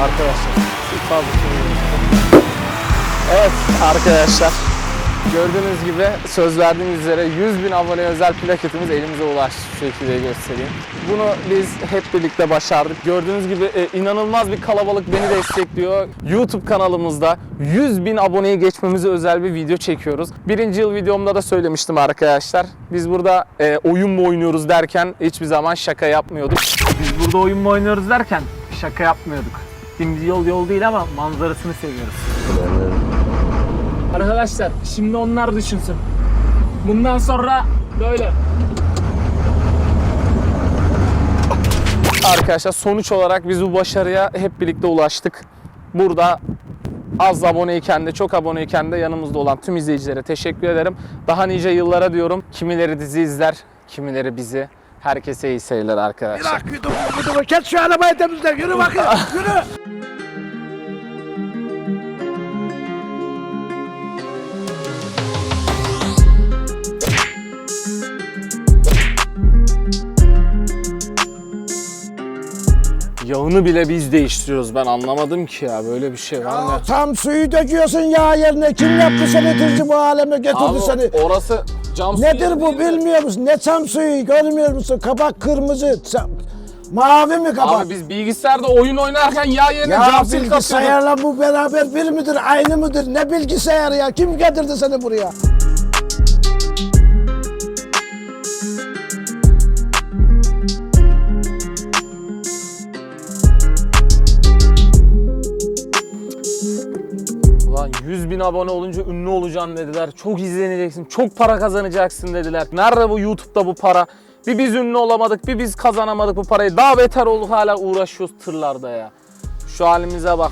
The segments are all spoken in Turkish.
Arkadaşlar. Evet arkadaşlar. Gördüğünüz gibi söz verdiğimiz üzere 100 bin abone özel plaketimiz elimize ulaştı. Şu şekilde göstereyim. Bunu biz hep birlikte başardık. Gördüğünüz gibi e, inanılmaz bir kalabalık beni destekliyor. YouTube kanalımızda 100 bin aboneyi geçmemize özel bir video çekiyoruz. Birinci yıl videomda da söylemiştim arkadaşlar. Biz burada e, oyun mu oynuyoruz derken hiçbir zaman şaka yapmıyorduk. Biz burada oyun mu oynuyoruz derken şaka yapmıyorduk. Şimdi yol yol değil ama manzarasını seviyoruz. Arkadaşlar şimdi onlar düşünsün. Bundan sonra böyle. Arkadaşlar sonuç olarak biz bu başarıya hep birlikte ulaştık. Burada az aboneyken de çok aboneyken de yanımızda olan tüm izleyicilere teşekkür ederim. Daha nice yıllara diyorum. Kimileri dizi izler, kimileri bizi. Herkese iyi seyirler arkadaşlar. Bırak yudumu yudumu. Kes şu arabayı temizle. Yürü bakayım. Yürü. Yağını bile biz değiştiriyoruz. Ben anlamadım ki ya. Böyle bir şey var mı? Tam suyu döküyorsun yağ yerine. Kim yaptı seni tırcı bu aleme getirdi Abi seni. orası cam suyu Nedir bu değil bilmiyor musun? Ne çam suyu görmüyor musun? Kabak kırmızı. çam- Mavi mi kabak? Abi biz bilgisayarda oyun oynarken yağ yerine ya cam sil katıyorduk. bilgisayarla bu beraber bir midir, aynı mıdır? Ne bilgisayarı ya? Kim getirdi seni buraya? Bin abone olunca ünlü olacaksın dediler. Çok izleneceksin, çok para kazanacaksın dediler. Nerede bu YouTube'da bu para? Bir biz ünlü olamadık, bir biz kazanamadık bu parayı. Daha beter olduk hala uğraşıyoruz tırlarda ya. Şu halimize bak.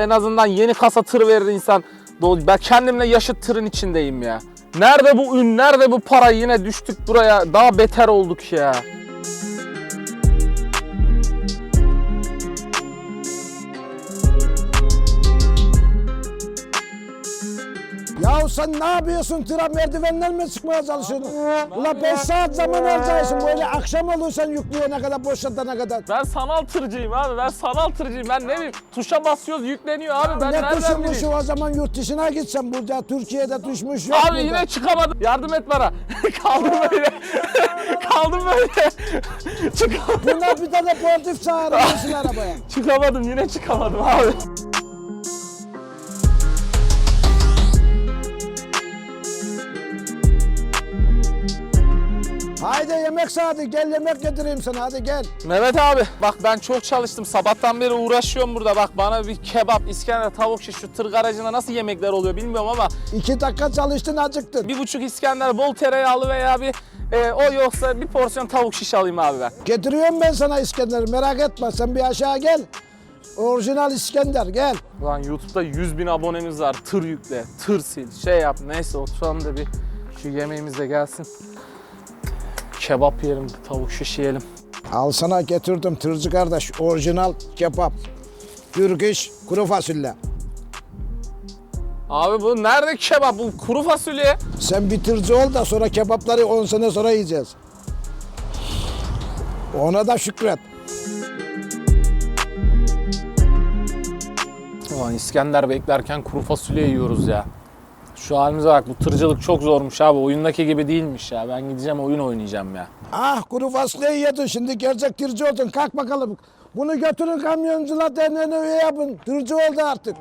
En azından yeni kasa tır verir insan. Ben kendimle yaşıt tırın içindeyim ya. Nerede bu ün, nerede bu para? Yine düştük buraya. Daha beter olduk ya. Ya sen ne yapıyorsun? Tıra merdivenden mi çıkmaya çalışıyorsun? Ulan 5 saat zaman harcaysın. Böyle akşam olursan yüklüyor ne kadar boşaltana kadar. Ben sanal tırcıyım abi. Ben sanal tırcıyım. Ben ne bileyim tuşa basıyoruz yükleniyor abi. Ben ne nereden bileyim? o zaman yurt dışına gitsen burada Türkiye'de düşmüş yok Abi burada. yine çıkamadım. Yardım et bana. Kaldım böyle. Kaldım böyle. Çıkamadım. Buna bir tane portif çağırmışsın arabaya. Çıkamadım yine çıkamadım abi. Haydi yemek saati gel yemek getireyim sana hadi gel. Mehmet abi bak ben çok çalıştım. Sabahtan beri uğraşıyorum burada. Bak bana bir kebap, İskender, tavuk şiş şu tır garajında nasıl yemekler oluyor bilmiyorum ama İki dakika çalıştın acıktın. bir buçuk İskender bol tereyağlı veya bir e, o yoksa bir porsiyon tavuk şiş alayım abi ben. Getiriyorum ben sana İskender merak etme sen bir aşağı gel. Orijinal İskender gel. Ulan YouTube'da 100 bin abonemiz var. Tır yükle, tır sil, şey yap. Neyse oturalım da bir şu yemeğimiz de gelsin. Kebap yiyelim, tavuk şiş yiyelim. Al sana getirdim tırcı kardeş orijinal kebap. Türk iş kuru fasulye. Abi bu nerede kebap? Bu kuru fasulye. Sen bir tırcı ol da sonra kebapları 10 sene sonra yiyeceğiz. Ona da şükret. Ulan İskender beklerken kuru fasulye yiyoruz ya. Şu halimize bak bu tırcılık çok zormuş abi. Oyundaki gibi değilmiş ya. Ben gideceğim oyun oynayacağım ya. Ah kuru fasulyeyi yedin şimdi gerçek tırcı oldun kalk bakalım. Bunu götürün kamyoncular derneğine üye yapın. Tırcı oldu artık.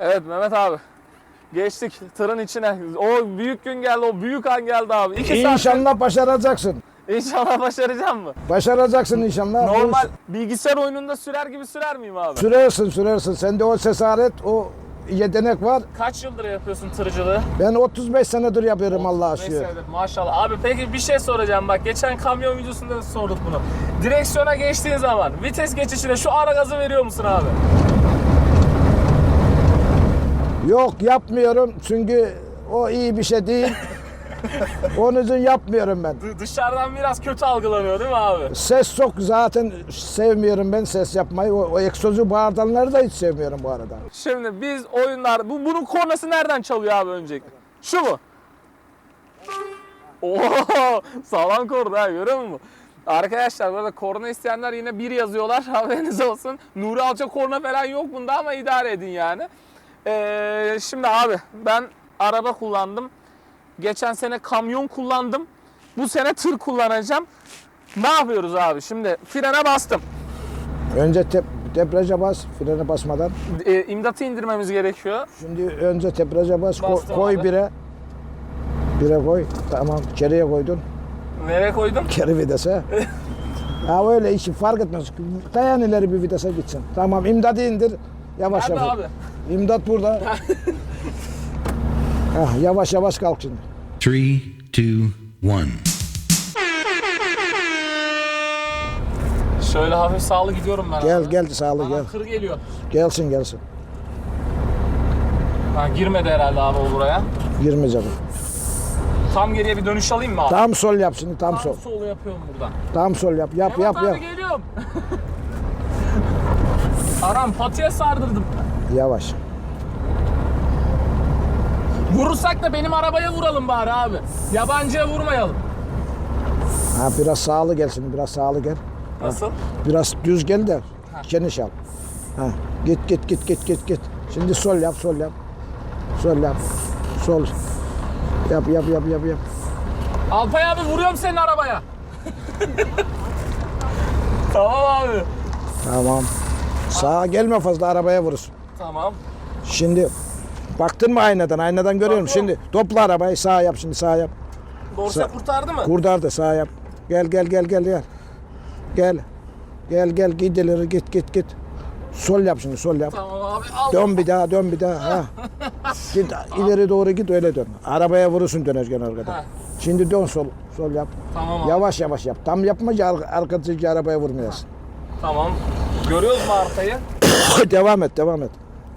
Evet Mehmet abi. Geçtik tırın içine. O büyük gün geldi, o büyük an geldi abi. İki saat. İnşallah başaracaksın. İnşallah başaracağım mı? Başaracaksın inşallah. Normal bilgisayar oyununda sürer gibi sürer miyim abi? Sürersin sürersin. Sende o cesaret, o yetenek var. Kaç yıldır yapıyorsun tırcılığı? Ben 35 senedir yapıyorum Allah Neyse aşkına. evet, maşallah. Abi peki bir şey soracağım bak. Geçen kamyon videosunda da sorduk bunu. Direksiyona geçtiğin zaman vites geçişine şu ara gazı veriyor musun abi? Yok yapmıyorum çünkü o iyi bir şey değil. Onun için yapmıyorum ben. D- dışarıdan biraz kötü algılanıyor değil mi abi? Ses çok zaten sevmiyorum ben ses yapmayı. O, o egzozu bağırtanları da hiç sevmiyorum bu arada. Şimdi biz oyunlar... Bu, bunun kornası nereden çalıyor abi öncelikle? Şu mu? Oo, sağlam korna ha görüyor musun? Arkadaşlar burada korna isteyenler yine bir yazıyorlar haberiniz olsun. Nuri Alça korna falan yok bunda ama idare edin yani. Ee, şimdi abi ben araba kullandım. Geçen sene kamyon kullandım. Bu sene tır kullanacağım. Ne yapıyoruz abi? Şimdi frene bastım. Önce tep debriyaja bas, frene basmadan. Ee, imdatı indirmemiz gerekiyor. Şimdi önce debriyaja bas, ko- Bastım koy abi. bire. Bire koy. Tamam, geriye koydun. Nereye koydum? Geri vitese. ya öyle işi fark etmez. Dayan ileri bir vitese gitsin. Tamam, imdadı indir. Yavaş Nerede yavaş. abi? İmdat burada. ah, yavaş yavaş kalk şimdi. Three, two, one. Şöyle hafif sağlı gidiyorum ben. Gel abi. gel sağlı Bana gel. tır geliyor. Gelsin gelsin. Ha, girmedi herhalde abi o buraya. Girmeyecek. Tam geriye bir dönüş alayım mı abi? Tam sol yap şimdi tam sol. Tam solu yapıyorum buradan. Tam sol yap. Yap Evet yap abi yap. geliyorum. Aram patiye sardırdım. Yavaş. Vurursak da benim arabaya vuralım bari abi. Yabancıya vurmayalım. Ha biraz sağlı gel şimdi biraz sağlı gel. Nasıl? Biraz düz gel de geniş al. Ha, git git git git git git. Şimdi sol yap sol yap. Sol yap. Sol. Yap yap yap yap yap. Alpay abi vuruyorum senin arabaya. tamam abi. Tamam. Sağa gelme fazla arabaya vurursun. Tamam. Şimdi baktın mı aynadan? Aynadan görüyorum. Bakıyorum. Şimdi topla arabayı sağa yap şimdi sağa yap. Dorse Sa- kurtardı mı? Kurtardı sağa yap. Gel gel gel gel gel. Gel. Gel gel git ileri git git git. Sol yap şimdi sol yap. tamam abi al. Dön bir daha dön bir daha. Ha. Git ileri doğru git öyle dön. Arabaya vurursun dönerken arkadan. Ha. Şimdi dön sol sol yap. Tamam abi. Yavaş yavaş yap. Tam yapma ki ar- arkadaki arabaya vurmayasın. Tamam. Görüyoruz mu arkayı? devam et devam et.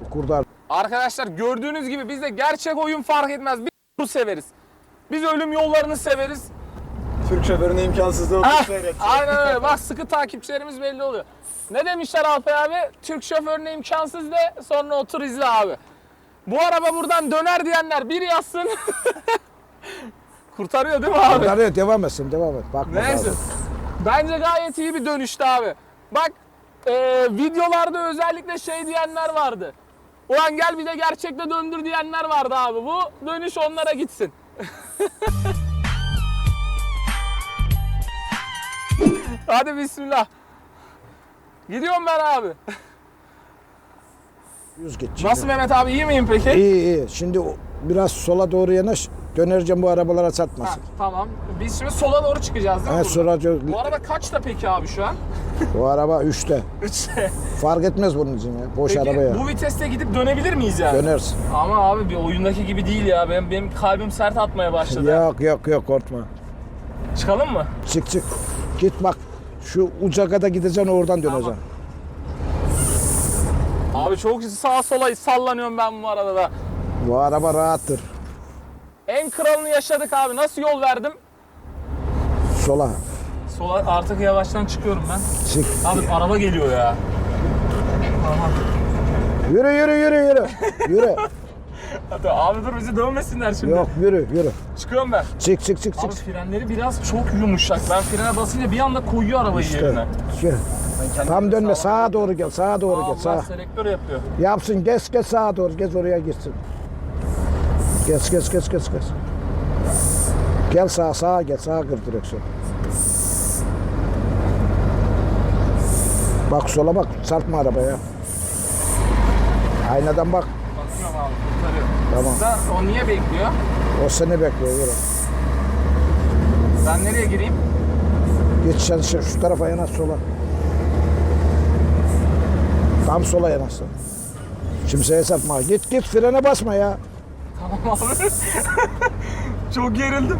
Kurtar. Arkadaşlar gördüğünüz gibi biz de gerçek oyun fark etmez. Biz bu severiz. Biz ölüm yollarını severiz. Türk şoförüne imkansızlığı Ah, seyret. aynen öyle. Bak sıkı takipçilerimiz belli oluyor. Ne demişler Alpay abi? Türk şoförüne imkansız de sonra otur izle abi. Bu araba buradan döner diyenler bir yazsın. Kurtarıyor değil mi abi? Kurtarıyor devam etsin devam et. Bakma Neyse. abi. Bence gayet iyi bir dönüştü abi. Bak e, videolarda özellikle şey diyenler vardı. Ulan gel bir de gerçekte döndür diyenler vardı abi. Bu dönüş onlara gitsin. Hadi bismillah. Gidiyorum ben abi. Yüz şimdi. Nasıl Mehmet abi iyi miyim peki? İyi iyi. Şimdi o- biraz sola doğru yanaş. Dönerken bu arabalara Ha, çarpmasın. tamam. Biz şimdi sola doğru çıkacağız değil mi? Ha, buradan? sonra Bu araba kaçta peki abi şu an? bu araba 3'te. Üçte. Fark etmez bunun için ya. Boş Peki arabaya. bu viteste gidip dönebilir miyiz yani? Dönersin. Ama abi bir oyundaki gibi değil ya. Benim, benim kalbim sert atmaya başladı. Yok yok yok korkma. Çıkalım mı? Çık çık. Git bak. Şu uca kadar gideceksin oradan döneceksin. Abi çok sağa sola sallanıyorum ben bu arada da. Bu araba rahattır. En kralını yaşadık abi. Nasıl yol verdim? Sola. Sola artık yavaştan çıkıyorum ben. Çık. Abi araba geliyor ya. Yürü yürü yürü yürü. Yürü. Hadi abi dur bizi dövmesinler şimdi. Yok yürü yürü. Çıkıyorum ben. Çık çık çık Abi çık. frenleri biraz çok yumuşak. Ben frene basınca bir anda koyuyor arabayı İşte. yerine. Yürü. Tam dönme sağa doğru gel sağa doğru gel Allah sağa. selektör yapıyor. Yapsın geç geç sağa doğru geç oraya gitsin. Geç geç geç geç geç. Gel sağa sağa gel sağa kır direksiyon. Bak sola bak çarpma arabaya. Aynadan bak. Bakıyorum abi kurtarıyor. Tamam. Da o niye bekliyor? O seni bekliyor yürü. Ben nereye gireyim? Geç sen şu, tarafa yanaş sola. Tam sola yanaş sen. Kimseye çarpma. Git git frene basma ya. Tamam abi. çok gerildim.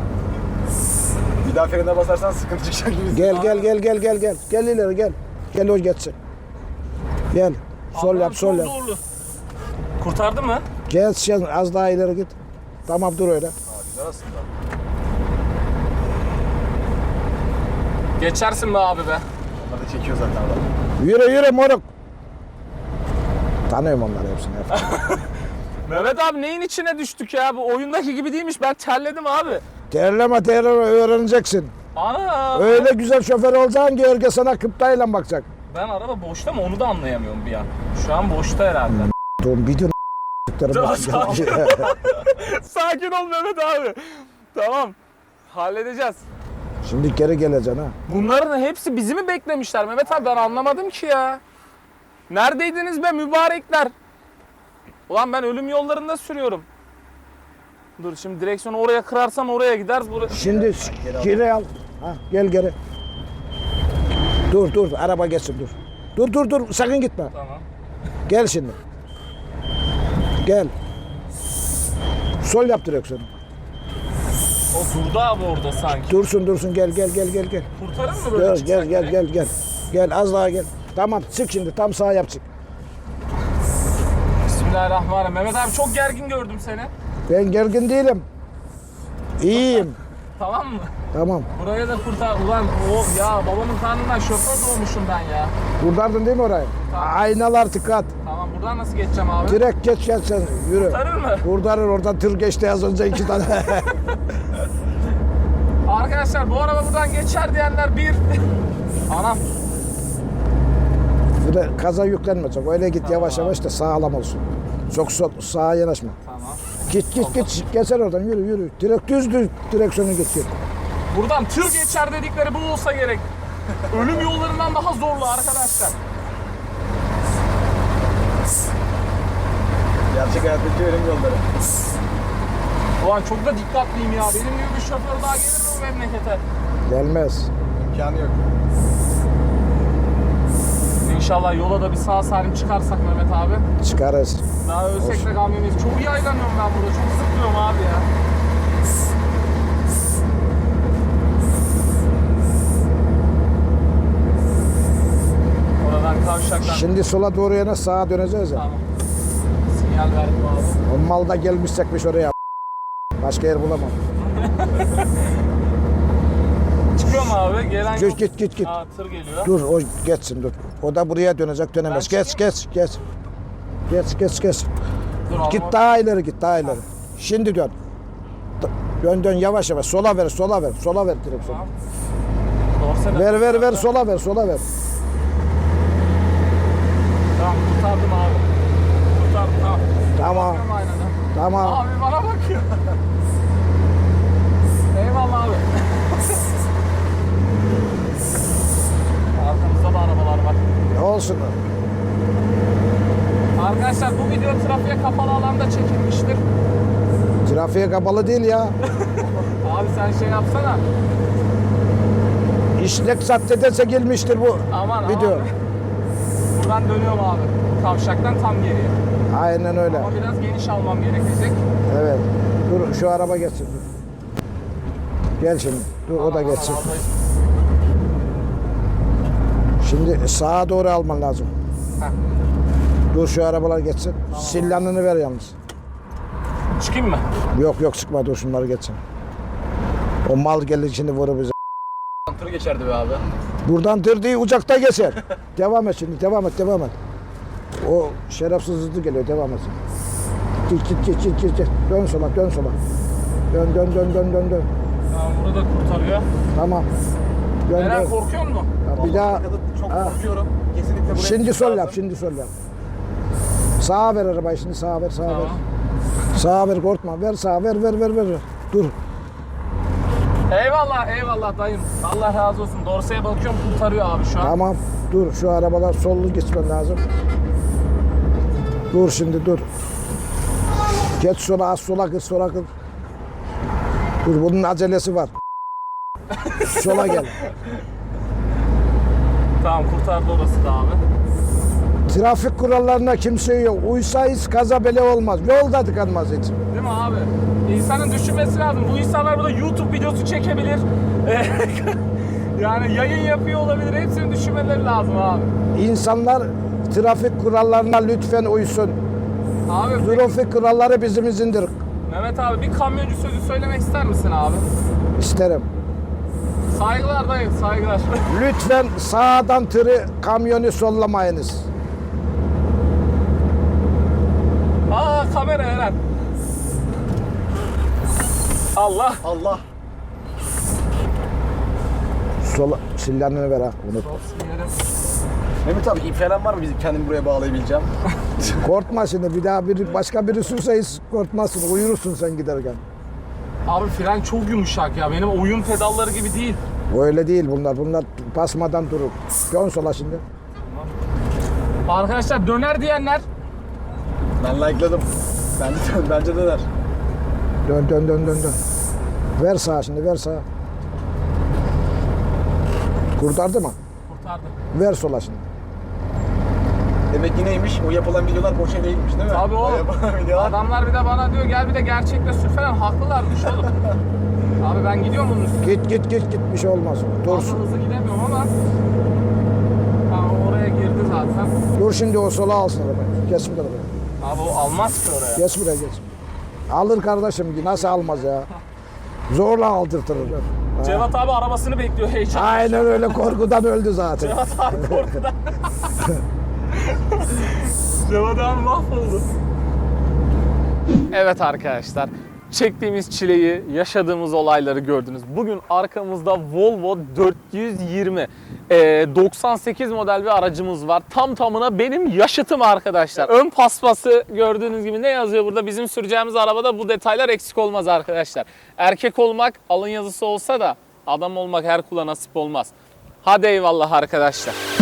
Bir daha frene basarsan sıkıntı çıkacak gibi. Gel gel gel gel gel gel. Gel ileri gel. Gel o geçsin. Gel. Sol Allah'ım yap sol çok yap. zorlu. Kurtardı mı? Gel sen az daha ileri git. Tamam dur öyle. Güzel aslında. Geçersin be abi be. Onlar da çekiyor zaten adam. Yürü yürü moruk. Tanıyorum onları hepsini. Mehmet abi neyin içine düştük ya? Bu oyundaki gibi değilmiş. Ben terledim abi. Terleme terleme öğreneceksin. Ana! Öyle güzel şoför olacaksın ki herkes sana kıptayla bakacak. Ben araba boşta mı onu da anlayamıyorum bir an. Şu an boşta herhalde. Dur bir. Tamam, sakin. Sakin ol Mehmet abi. Tamam. Halledeceğiz. Şimdi geri geleceksin ha. Bunların hepsi bizi mi beklemişler Mehmet abi ben anlamadım ki ya. Neredeydiniz be mübarekler? Ulan ben ölüm yollarında sürüyorum. Dur şimdi direksiyonu oraya kırarsan oraya gider. Buraya... Şimdi geri al. Ha, gel geri. Dur dur araba geçsin dur. Dur dur dur sakın gitme. Tamam. Gel şimdi. Gel. Sol yap direksiyonu. O durdu abi orada sanki. Dursun dursun gel gel gel gel gel. Kurtarır mı böyle Gel çıksak gel gel gel gel. Gel az daha gel. Tamam çık şimdi tam sağa yap çık. Bismillahirrahmanirrahim. Mehmet abi çok gergin gördüm seni. Ben gergin değilim. İyiyim. Tamam mı? Tamam. Buraya da kurtar. Ulan o ya babamın karnından şoför doğmuşum ben ya. Kurtardın değil mi orayı? Aynalar tıkat. Tamam buradan nasıl geçeceğim abi? Direkt geç gel sen yürü. Kurtarır mı? Kurtarır oradan tır geçti az önce iki tane. Arkadaşlar bu araba buradan geçer diyenler bir. Anam. Böyle kaza yüklenme çok. Öyle git yavaş yavaş da sağlam olsun. Çok sol, sağa yanaşma. Tamam. Git git git. Geçer oradan yürü yürü. Direkt düz düz direksiyonu git git. Buradan tır geçer dedikleri bu olsa gerek. Ölüm yollarından daha zorlu arkadaşlar. Gerçek hayattaki ölüm yolları. Ulan çok da dikkatliyim ya. Benim gibi bir şoför daha gelir mi bu memlekete? Gelmez. İmkanı yok. İnşallah yola da bir sağ salim çıkarsak Mehmet abi. Çıkarız. Daha ölsek de kamyonuyuz. Çok yaylanıyorum ben burada. Çok zıplıyorum abi ya. Oradan kavşaktan. Şimdi sola doğru yana sağa döneceğiz ya. Tamam. Sinyal verdim abi. O mal da gelmişsekmiş oraya. Başka yer bulamam. Mu abi? Gelen Git git git git. Aa, tır geliyor. Dur o geçsin dur. O da buraya dönecek dönemez. Ben Geç geç geç. Geç geç geç. Dur. Git daha ileri git daha ileri. Şimdi dön. Dön dön yavaş yavaş. Sola ver sola ver. Sola ver direksiyonu. Dorsal Ver ver ver sola ver sola ver. Tamam kurtardım abi. Kurtardım tamam. Tamam tamam. Abi bana bakıyor. Eyvallah abi. Arkamızda da arabalar var. Ne olsun. Arkadaşlar bu video trafiğe kapalı alanda çekilmiştir. Trafiğe kapalı değil ya. Abi sen şey yapsana. İşlek zaddedese gelmiştir bu Aman video. aman. Buradan dönüyorum abi. Kavşaktan tam geriye. Aynen öyle. Ama biraz geniş almam gerekecek. Evet. Dur şu araba geçsin. Dur. Gel şimdi. Dur o da Aman, geçsin. aman. Şimdi sağa doğru alman lazım. Heh. Dur şu arabalar geçsin. Sillanını ver yalnız. Çıkayım mı? Yok yok sıkma dur şunları geçsin. O mal gelir şimdi vurur bize. Tır geçerdi be abi. Buradan tır değil uçakta geçer. devam et şimdi devam et devam et. O şerefsiz hızlı geliyor devam et. Git git git git git. Dön sola dön sola. Dön dön dön dön dön dön. Tamam burada kurtarıyor. Tamam. Dön Eren dön. korkuyor musun? Ya Bir daha Ha. Kesinlikle buraya şimdi sol yap şimdi sol yap. Sağa ver arabayı şimdi sağa ver sağa ver. Tamam. Sağa ver korkma ver sağa ver ver ver ver. Dur. Eyvallah eyvallah dayım. Allah razı olsun. Dorsaya bakıyorum kurtarıyor abi şu an. Tamam. Dur şu arabalar sollu gitmen lazım. Dur şimdi dur. Geç sola az sola kır sola kır. Dur bunun acelesi var. sola gel. Tamam kurtardı orası da abi. Trafik kurallarına kimse yok. Uysayız kaza bile olmaz. Yolda tıkanmaz hiç. Değil mi abi? İnsanın düşünmesi lazım. Bu insanlar burada YouTube videosu çekebilir. yani yayın yapıyor olabilir. Hepsini düşünmeleri lazım abi. İnsanlar trafik kurallarına lütfen uysun. Abi Trafik kuralları bizim izindir. Mehmet abi bir kamyoncu sözü söylemek ister misin abi? İsterim. Saygılar dayı, saygılar. Lütfen sağdan tırı kamyonu sollamayınız. Aa kamera Eren. Allah. Allah. Sola silahını ver ha. Unut. Mehmet abi ip falan var mı bizim kendimi buraya bağlayabileceğim? korkma şimdi bir daha bir başka biri sürseniz korkmazsın. Uyurursun sen giderken. Abi fren çok yumuşak ya. Benim oyun pedalları gibi değil. Öyle değil bunlar. Bunlar basmadan durur. Dön sola şimdi. Arkadaşlar döner diyenler Ben like'ladım. Bence, bence döner. Dön dön dön dön dön. Ver sağa şimdi ver sağa. Kurtardı mı? kurtardı. Ver sola şimdi. Demek ki neymiş? O yapılan videolar boşa değilmiş değil mi? Tabii O yapılan videolar. Adamlar bir de bana diyor gel bir de gerçekle sür falan. Haklılarmış oğlum. Abi ben gidiyorum bunun üstüne. Git git git git bir şey olmaz. Fazla Dursun. hızlı gidemiyorum ama Tamam oraya girdi zaten. Dur şimdi o sola alsın arabayı. Geç bir tarafa. Abi o almaz ki oraya. Geç buraya geç. Alır kardeşim nasıl almaz ya. Zorla aldırtırır. Cevat abi arabasını bekliyor heyecan. Aynen öyle korkudan öldü zaten. Cevat abi korkudan. Cevat abi mahvoldu. Evet arkadaşlar, çektiğimiz çileyi, yaşadığımız olayları gördünüz. Bugün arkamızda Volvo 420 e, 98 model bir aracımız var. Tam tamına benim yaşıtım arkadaşlar. Ön paspası gördüğünüz gibi ne yazıyor burada? Bizim süreceğimiz arabada bu detaylar eksik olmaz arkadaşlar. Erkek olmak alın yazısı olsa da adam olmak her kula nasip olmaz. Hadi eyvallah arkadaşlar.